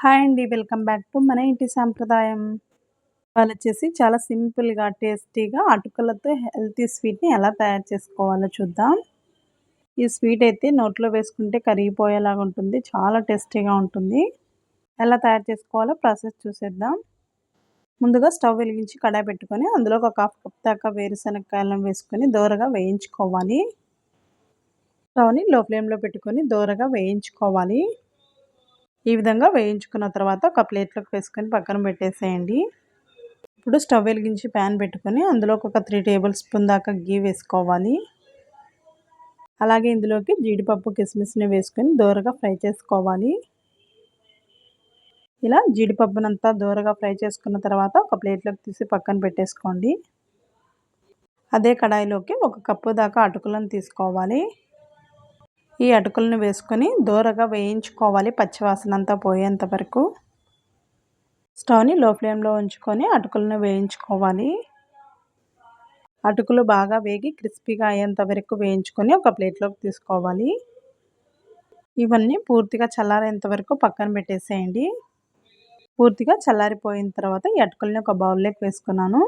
Hi అండి welcome back to మన ఇంటి సాంప్రదాయం. వాళ్ళు వచ్చేసి చాలా సింపుల్గా టేస్టీగా అటుకులతో హెల్తీ స్వీట్ని ఎలా తయారు చేసుకోవాలో చూద్దాం. ఈ స్వీట్ అయితే నోట్లో వేసుకుంటే కరిగిపోయేలాగా ఉంటుంది చాలా టేస్టీగా ఉంటుంది. ఎలా తయారు చేసుకోవాలో ప్రాసెస్ చూసేద్దాం. ముందుగా స్టవ్ వెలిగించి కడాయి పెట్టుకొని అందులో ఒక హాఫ్ కప్ దాకా వేరుశనగకాయలను వేసుకొని దోరగా వేయించుకోవాలి. స్టవ్ని లో ఫ్లేమ్లో పెట్టుకొని దోరగా వేయించుకోవాలి. ఈ విధంగా వేయించుకున్న తర్వాత ఒక ప్లేట్లోకి వేసుకొని పక్కన పెట్టేసేయండి. ఇప్పుడు స్టవ్ వెలిగించి ప్యాన్ పెట్టుకొని అందులో ఒక త్రీ టేబుల్ స్పూన్ దాకా గీ వేసుకోవాలి. అలాగే ఇందులోకి జీడిపప్పు కిస్మిస్ని వేసుకొని దూరగా ఫ్రై చేసుకోవాలి. ఇలా జీడిపప్పునంతా దూరగా ఫ్రై చేసుకున్న తర్వాత ఒక ప్లేట్లోకి తీసి పక్కన పెట్టేసుకోండి. అదే కడాయిలోకి ఒక కప్పు దాకా అటుకులను తీసుకోవాలి. ఈ అటుకులను వేసుకొని దూరగా వేయించుకోవాలి పచ్చివాసన అంతా పోయేంత వరకు. స్టవ్ని లో ఫ్లేమ్లో ఉంచుకొని అటుకులను వేయించుకోవాలి. అటుకులు బాగా వేగి క్రిస్పీగా అయ్యేంత వరకు వేయించుకొని ఒక ప్లేట్లోకి తీసుకోవాలి. ఇవన్నీ పూర్తిగా చల్లారేంత వరకు పక్కన పెట్టేసేయండి. పూర్తిగా చల్లారిపోయిన తర్వాత ఈ అటుకుల్ని ఒక బౌల్లోకి వేసుకున్నాను.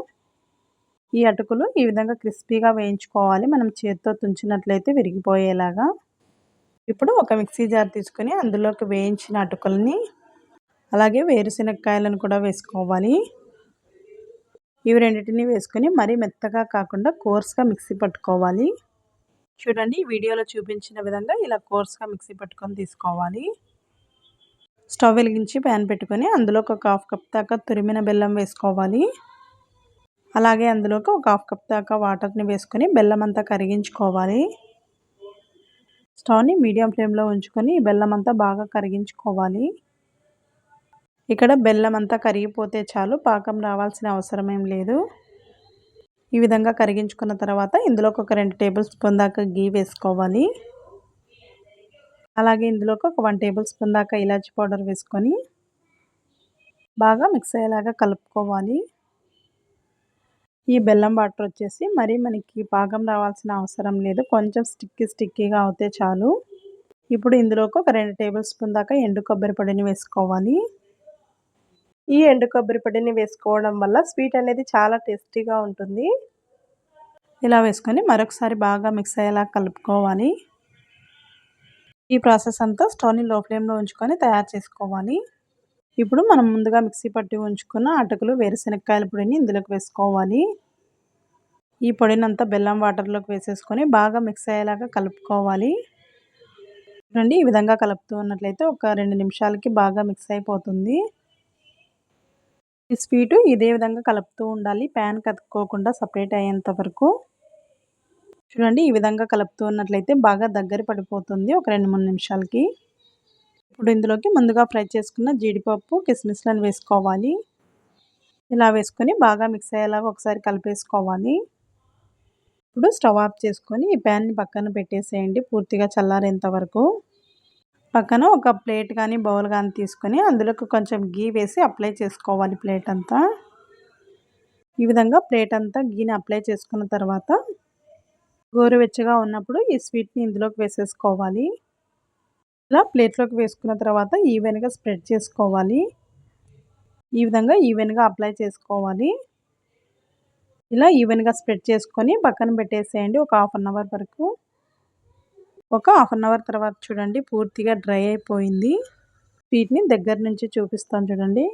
ఈ అటుకులు ఈ విధంగా క్రిస్పీగా వేయించుకోవాలి. మనం చేతితో తుంచినట్లయితే విరిగిపోయేలాగా. ఇప్పుడు ఒక మిక్సీ జార్ తీసుకొని అందులోకి వేయించిన అటుకులని అలాగే వేరుశనగకాయలను కూడా వేసుకోవాలి. ఇవి రెండింటిని వేసుకొని మరీ మెత్తగా కాకుండా కోర్స్గా మిక్సీ పట్టుకోవాలి. చూడండి వీడియోలో చూపించిన విధంగా ఇలా కోర్స్గా మిక్సీ పట్టుకొని తీసుకోవాలి. స్టవ్ వెలిగించి ప్యాన్ పెట్టుకొని అందులోకి ఒక హాఫ్ కప్ దాకా తురిమిన బెల్లం వేసుకోవాలి. అలాగే అందులోకి ఒక హాఫ్ కప్ దాకా వాటర్ని వేసుకొని బెల్లం అంతా కరిగించుకోవాలి. స్టవ్ని మీడియం ఫ్లేమ్లో ఉంచుకొని బెల్లం అంతా బాగా కరిగించుకోవాలి. ఇక్కడ బెల్లం అంతా కరిగిపోతే చాలు పాకం రావాల్సిన అవసరం ఏం లేదు. ఈ విధంగా కరిగించుకున్న తర్వాత ఇందులోకి ఒక రెండు టేబుల్ స్పూన్ దాకా గీ వేసుకోవాలి. అలాగే ఇందులోకి ఒక వన్ టేబుల్ స్పూన్ దాకా ఇలాచి పౌడర్ వేసుకొని బాగా మిక్స్ అయ్యేలాగా కలుపుకోవాలి. ఈ బెల్లం వాటర్ వచ్చేసి మరి మనకి పాకం రావాల్సిన అవసరం లేదు. కొంచెం స్టిక్కీ స్టిక్కీగా అవుతే చాలు. ఇప్పుడు ఇందులోకి ఒక రెండు టేబుల్ స్పూన్ దాకా ఎండు కొబ్బరి పొడిని వేసుకోవాలి. ఈ ఎండు కొబ్బరి పొడిని వేసుకోవడం వల్ల స్వీట్ అనేది చాలా టేస్టీగా ఉంటుంది. ఇలా వేసుకొని మరొకసారి బాగా మిక్స్ అయ్యేలా కలుపుకోవాలి. ఈ ప్రాసెస్ అంతా స్టవ్ని లో ఫ్లేమ్లో ఉంచుకొని తయారు చేసుకోవాలి. ఇప్పుడు మనం ముందుగా మిక్సీ పట్టి ఉంచుకున్న అటుకులు వేరుశెనక్కాయల పొడిని ఇందులోకి వేసుకోవాలి. ఈ పొడినంతా బెల్లం వాటర్లోకి వేసేసుకొని బాగా మిక్స్ అయ్యేలాగా కలుపుకోవాలి. చూడండి ఈ విధంగా కలుపుతూ ఉన్నట్లయితే ఒక రెండు నిమిషాలకి బాగా మిక్స్ అయిపోతుంది. ఈ స్వీటు ఇదే విధంగా కలుపుతూ ఉండాలి ప్యాన్ కతుక్కోకుండా సపరేట్ అయ్యేంత వరకు. చూడండి ఈ విధంగా కలుపుతూ ఉన్నట్లయితే బాగా దగ్గర పడిపోతుంది ఒక రెండు మూడు నిమిషాలకి. ఇప్పుడు ఇందులోకి ముందుగా ఫ్రై చేసుకున్న జీడిపప్పు కిస్మిస్లను వేసుకోవాలి. ఇలా వేసుకొని బాగా మిక్స్ అయ్యేలాగా ఒకసారి కలిపేసుకోవాలి. ఇప్పుడు స్టవ్ ఆఫ్ చేసుకొని ఈ ప్యాన్ని పక్కన పెట్టేసేయండి పూర్తిగా చల్లారేంత వరకు. పక్కన ఒక ప్లేట్ కానీ బౌల్ కానీ తీసుకొని అందులోకి కొంచెం గీ వేసి అప్లై చేసుకోవాలి ప్లేట్ అంతా. ఈ విధంగా ప్లేట్ అంతా గీని అప్లై చేసుకున్న తర్వాత గోరువెచ్చగా ఉన్నప్పుడు ఈ స్వీట్ని ఇందులోకి వేసేసుకోవాలి. ఇలా ప్లేట్లోకి వేసుకున్న తర్వాత ఈవెన్గా స్ప్రెడ్ చేసుకోవాలి. ఈ విధంగా ఈవెన్గా అప్లై చేసుకోవాలి. ఇలా ఈవెన్గా స్ప్రెడ్ చేసుకొని పక్కన పెట్టేసేయండి ఒక హాఫ్ అన్ అవర్ వరకు. ఒక హాఫ్ అన్ అవర్ తర్వాత చూడండి పూర్తిగా డ్రై అయిపోయింది. స్వీట్ని దగ్గర నుంచి చూపిస్తాను చూడండి.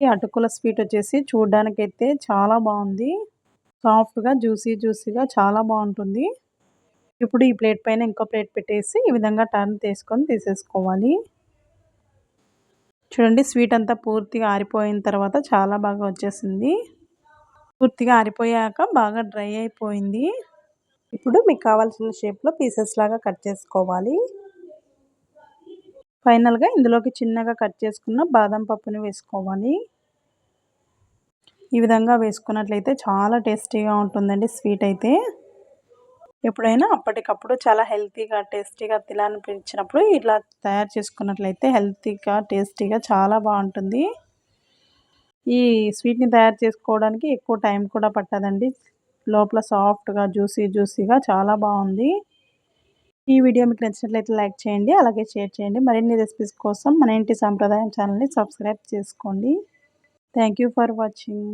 ఈ అటుకుల స్వీట్ వచ్చేసి చూడడానికైతే చాలా బాగుంది. సాఫ్ట్గా జ్యూసీ జ్యూసీగా చాలా బాగుంటుంది. ఇప్పుడు ఈ ప్లేట్ పైన ఇంకో ప్లేట్ పెట్టేసి ఈ విధంగా టర్న్ తీసుకొని తీసేసుకోవాలి. చూడండి స్వీట్ అంతా పూర్తిగా ఆరిపోయిన తర్వాత చాలా బాగా వచ్చేసింది. పూర్తిగా ఆరిపోయాక బాగా డ్రై అయిపోయింది. ఇప్పుడు మీకు కావాల్సిన షేప్లో పీసెస్ లాగా కట్ చేసుకోవాలి. ఫైనల్గా ఇందులోకి చిన్నగా కట్ చేసుకున్న బాదం పప్పుని వేసుకోవాలి. ఈ విధంగా వేసుకున్నట్లయితే చాలా టేస్టీగా ఉంటుందండి స్వీట్ అయితే. ఎప్పుడైనా అప్పటికప్పుడు చాలా హెల్తీగా టేస్టీగా తినాలనిపించినప్పుడు ఇట్లా తయారు చేసుకున్నట్లయితే హెల్తీగా టేస్టీగా చాలా బాగుంటుంది. ఈ స్వీట్ని తయారు చేసుకోవడానికి ఎక్కువ టైం కూడా పట్టదండి. లోపల సాఫ్ట్గా జ్యూసీ జ్యూసీగా చాలా బాగుంది. ఈ వీడియో మీకు నచ్చినట్లయితే లైక్ చేయండి అలాగే షేర్ చేయండి. మరిన్ని రెసిపీస్ కోసం మన ఇంటి సాంప్రదాయం ఛానల్ని సబ్స్క్రైబ్ చేసుకోండి. Thank you for watching.